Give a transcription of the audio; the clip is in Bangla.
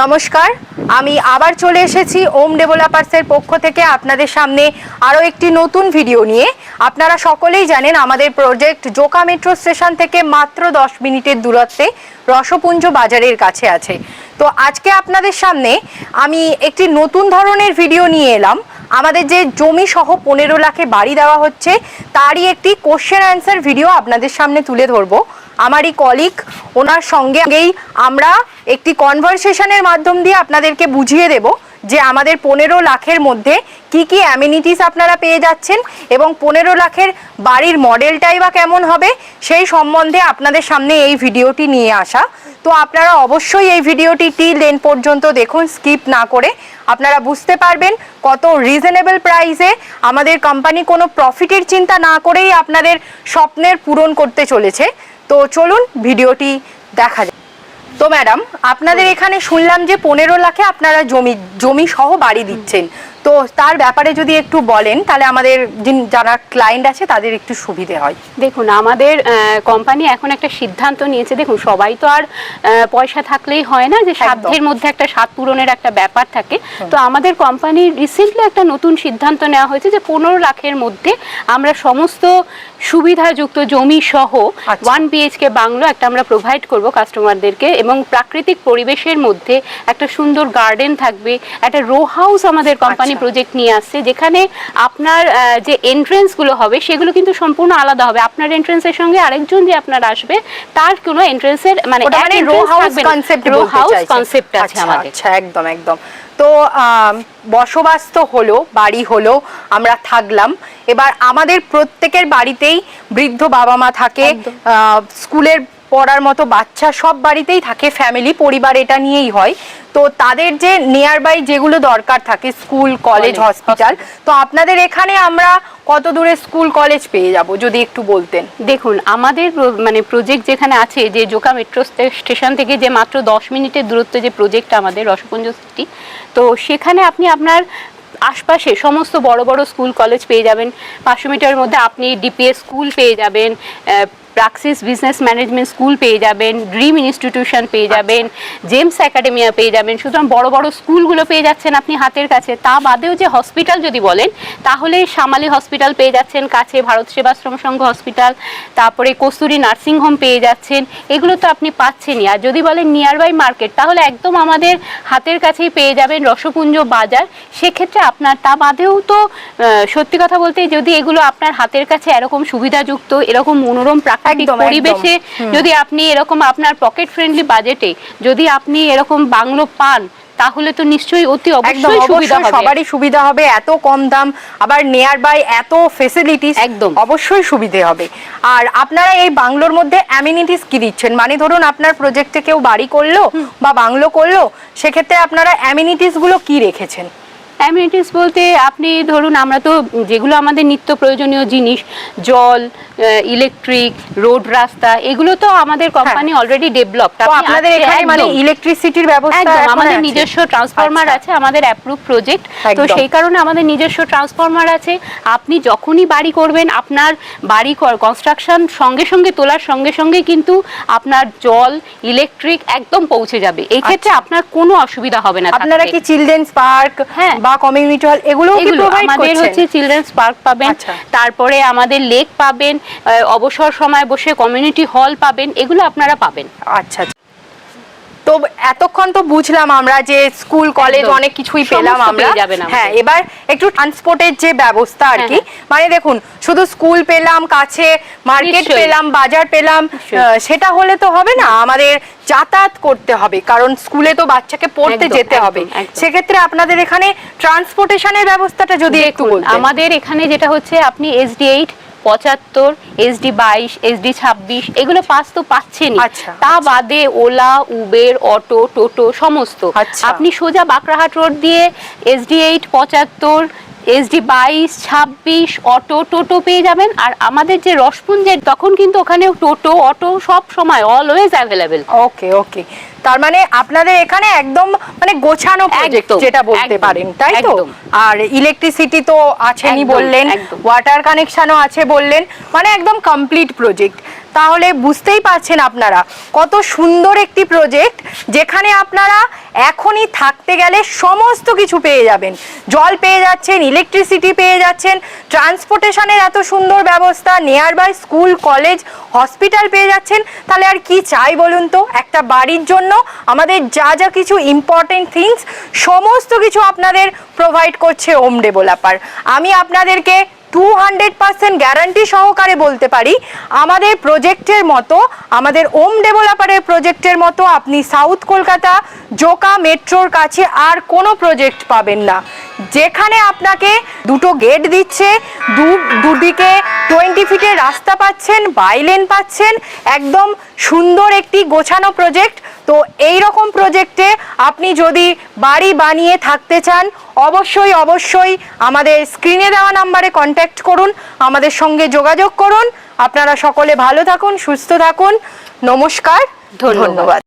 নমস্কার, আমি আবার চলে এসেছি ওম ডেভেলপার্সের পক্ষ থেকে আপনাদের সামনে আরও একটি নতুন ভিডিও নিয়ে। আপনারা সকলেই জানেন আমাদের প্রজেক্ট জোকা মেট্রো স্টেশন থেকে মাত্র দশ মিনিটের দূরত্বে রসপুঞ্জ বাজারের কাছে আছে। তো আজকে আপনাদের সামনে আমি একটি নতুন ধরনের ভিডিও নিয়ে এলাম। আমাদের যে জমি সহ পনেরো লাখে বাড়ি দেওয়া হচ্ছে, তারই একটি কোশ্চেন অ্যান্সার ভিডিও আপনাদের সামনে তুলে ধরবো। আমারই কলিগ ওনার সঙ্গেই আমরা একটি কনভারসেশনের মাধ্যম দিয়ে আপনাদেরকে বুঝিয়ে দেব যে আমাদের পনেরো লাখের মধ্যে কি কি অ্যামিনিটিস আপনারা পেয়ে যাচ্ছেন এবং পনেরো লাখের বাড়ির মডেলটাই বা কেমন হবে সেই সম্বন্ধে আপনাদের সামনে এই ভিডিওটি নিয়ে আসা। তো আপনারা অবশ্যই এই ভিডিওটি টিল এন পর্যন্ত দেখুন স্কিপ না করে। আপনারা বুঝতে পারবেন কত রিজনেবল প্রাইসে আমাদের কোম্পানি কোনো প্রফিটের চিন্তা না করেই আপনাদের স্বপ্নের পূরণ করতে চলেছে। তো চলুন ভিডিওটি দেখা যাক। তো ম্যাডাম, আপনাদের এখানে শুনলাম যে পনেরো লাখে আপনারা জমি জমি সহ বাড়ি দিচ্ছেন। তো তার ব্যাপারে যদি একটু বলেন তাহলে আমাদের যারা ক্লায়েন্ট আছে তাদের একটু সুবিধে হয়। দেখুন আমাদের কোম্পানি এখন একটা সিদ্ধান্ত নিয়েছে। দেখুন সবাই তো আর পয়সা থাকলেই হয় না যে সাধ্যের মধ্যে একটা স্বাদ পূরণের একটা ব্যাপার থাকে। তো আমাদের কোম্পানির রিসেন্টলি একটা নতুন সিদ্ধান্ত নেওয়া হয়েছে যে পনেরো লাখের মধ্যে আমরা সমস্ত সুবিধাযুক্ত জমি সহ আচ্ছা। ওয়ান বিএইচকে বাংলো একটা আমরা প্রোভাইড করব কাস্টমারদেরকে এবং প্রাকৃতিক পরিবেশের মধ্যে একটা সুন্দর গার্ডেন থাকবে একটা রো হাউস আমাদের কোম্পানি আচ্ছা। প্রজেক্ট নিয়ে আসছে যেখানে আপনার যে এন্ট্রেন্সগুলো হবে সেগুলো কিন্তু সম্পূর্ণ আলাদা হবে। আপনার এন্ট্রেন্সের সঙ্গে আরেকজন যে আপনার আসবে তার কোনো এন্ট্রেন্সের মানে row house concept row house concept আছে আমাদের। আচ্ছা একদম একদম। তো বসবাস তো হলো বাড়ি হলো আমরা থাকলাম। এবার আমাদের প্রত্যেকের বাড়িতেই বৃদ্ধ বাবা মা থাকে স্কুলের পড়ার মতো বাচ্চা সব বাড়িতেই থাকে ফ্যামিলি পরিবার এটা নিয়েই হয়। তো তাদের যে নিয়ার বাই যেগুলো দরকার থাকে স্কুল কলেজ হসপিটাল তো আপনাদের এখানে আমরা কত দূরে স্কুল কলেজ পেয়ে যাব যদি একটু বলতেন? দেখুন আমাদের মানে প্রজেক্ট যেখানে আছে যে জোকা মেট্রো স্টে- স্টেশন থেকে যে মাত্র দশ মিনিটের দূরত্বে যে প্রজেক্ট আমাদের রসপুঞ্জ সিটি তো সেখানে আপনি আপনার আশপাশে সমস্ত বড় বড় স্কুল কলেজ পেয়ে যাবেন। পাঁচশো মিটারের মধ্যে আপনি ডিপিএস স্কুল পেয়ে যাবেন প্রাক্সিস বিজনেস ম্যানেজমেন্ট স্কুল পেয়ে যাবেন ড্রিম ইনস্টিটিউশন পেয়ে যাবেন জেমস একাডেমিয়া পেয়ে যাবেন। সুতরাং বড় বড় স্কুলগুলো পেয়ে যাচ্ছেন আপনি হাতের কাছে। তা বাদেও যে হসপিটাল যদি বলেন তাহলে শামালি হসপিটাল পেয়ে যাচ্ছেন কাছে ভারত সেবাশ্রম সংঘ হসপিটাল তারপরে কস্তুরি নার্সিং হোম পেয়ে যাচ্ছেন। এগুলো তো আপনি পাচ্ছেনই। আর যদি বলেন নিয়ার বাই মার্কেট তাহলে একদম আমাদের হাতের কাছেই পেয়ে যাবেন রসপুঞ্জ বাজার। সেক্ষেত্রে আপনার তা বাদেও তো সত্যি কথা বলতে যদি এগুলো আপনার হাতের কাছে এরকম সুবিধাযুক্ত এরকম মনোরম প্রাকৃতিক। পরিবেশে যদি আপনি এরকম আপনার পকেট ফ্রেন্ডলি বাজেটে যদি আপনি এরকম বাংলো পান তাহলে তো নিশ্চয়ই অতি অবশ্যই সুবিধা হবে। সবারই সুবিধা হবে এত কম দাম আবার নিয়ার বাই এত ফেসিলিটিস একদম। অবশ্যই সুবিধে হবে। আর আপনারা এই বাংলোর মধ্যে অ্যামিনিটিস কি দিচ্ছেন? মানে ধরুন আপনার প্রজেক্টে কেউ বাড়ি করল বা বাংলো করল সেক্ষেত্রে আপনারা অ্যামিনিটিসগুলো কি রেখেছেন? অ্যামিনিটিস বলতে আপনি ধরুন আমরা তো যেগুলো আমাদের নিত্য প্রয়োজনীয় জিনিস জল ইলেকট্রিক রোড রাস্তা এগুলো তো আমাদের কোম্পানি অলরেডি ডেভেলপ তো আপনাদের এখানে মানে ইলেকট্রিসিটির ব্যবস্থা আমাদের নিজস্ব ট্রান্সফরমার আচ্ছা। আছে আমাদের অ্যাপ্রুভ প্রজেক্ট তো সেই কারণে আমাদের নিজস্ব ট্রান্সফরমার আছে। আপনি যখনই বাড়ি করবেন আপনার বাড়ি কনস্ট্রাকশন সঙ্গে সঙ্গে তোলার সঙ্গে সঙ্গে কিন্তু আপনার জল ইলেকট্রিক একদম পৌঁছে যাবে। এই ক্ষেত্রে আচ্ছা। আপনার কোনো অসুবিধা হবে না আপনারা কি চিলড্রেন্স পার্ক হ্যাঁ। বা কমিউনিটি হল এগুলো আমাদের হচ্ছে চিলড্রেন্স পার্ক পাবেন আচ্ছা। তারপরে আমাদের লেক পাবেন অবসর সময় বসে কমিউনিটি হল পাবেন এগুলো আপনারা পাবেন আচ্ছা আচ্ছা। তো এতক্ষণ তো বুঝলাম আমরা যে স্কুল কলেজ অনেক কিছুই পেলাম আমরা। হ্যাঁ এবার একটু ট্রান্সপোর্টের যে ব্যবস্থা আর হ্যাঁ, কি মানে দেখুন শুধু স্কুল পেলাম কাছে মার্কেট পেলাম বাজার পেলাম সেটা হলে তো হবে না আমাদের যাতায়াত করতে হবে কারণ স্কুলে তো বাচ্চাকে পড়তে যেতে হবে। সেক্ষেত্রে আপনাদের এখানে ট্রান্সপোর্টেশনের ব্যবস্থাটা যদি একটু আমাদের এখানে যেটা হচ্ছে আপনি এসডি এইট পঁচাত্তর এসডি বাইশ এসডি ছাব্বিশ এগুলো পাস তো পাচ্ছেনই। আচ্ছা, তা বাদে ওলা উবের অটো টোটো সমস্ত। আচ্ছা। আপনি সোজা বাঁকড়াহাট রোড দিয়ে এসডি এইট পঁচাত্তর এসডি বাইশ ছাব্বিশ অটো টোটো পেয়ে যাবেন। আর আমাদের যে রসপুঞ্জের তখন কিন্তু ওখানে টোটো অটো সব সময় অলওয়েজ অ্যাভেলেবেল ওকে ওকে তার মানে আপনাদের এখানে একদম মানে গোছানো প্রজেক্ট যেটা বলতে পারেন তাই তো? আর ইলেকট্রিসিটি তো আছেনই বললেন। ওয়াটার কানেকশনও আছে বললেন মানে একদম কমপ্লিট প্রজেক্ট তাহলে বুঝতেই পারছেন আপনারা কত সুন্দর একটি প্রজেক্ট যেখানে আপনারা এখনই থাকতে গেলে সমস্ত কিছু পেয়ে যাবেন। জল পেয়ে যাচ্ছেন ইলেকট্রিসিটি পেয়ে যাচ্ছেন ট্রান্সপোর্টেশনের এত সুন্দর ব্যবস্থা near by school college hospital পেয়ে যাচ্ছেন। তাহলে আর কি চাই বলুন তো? একটা বাড়ির জন্য আমাদের যা যা কিছু ইম্পর্টেন্ট থিংস সমস্ত কিছু আপনাদের প্রোভাইড করছে ওম ডেভেলপার আমি আপনাদেরকে টু হান্ড্রেড পার্সেন্ট গ্যারান্টি সহকারে বলতে পারি, আমাদের প্রজেক্টের মতো, আমাদের ওম ডেভেলপারের প্রজেক্টের মতো আপনি সাউথ কলকাতা, জোকা মেট্রোর কাছে আর কোনো প্রজেক্ট পাবেন না। যেখানে আপনাকে দুটো গেট দিচ্ছে, দু, দুদিকে টোয়েন্টি ফিটের রাস্তা পাচ্ছেন বাইলেন পাচ্ছেন, একদম সুন্দর একটি গোছানো প্রজেক্ট তো এই রকম প্রজেক্টে আপনি যদি বাড়ি বানিয়ে থাকতে চান অবশ্যই অবশ্যই আমাদের স্ক্রিনে দেওয়া নাম্বারে কন্ট্যাক্ট করুন আমাদের সঙ্গে যোগাযোগ করুন। আপনারা সকলে ভালো থাকুন সুস্থ থাকুন। নমস্কার ধন্যবাদ। ধন্যবাদ।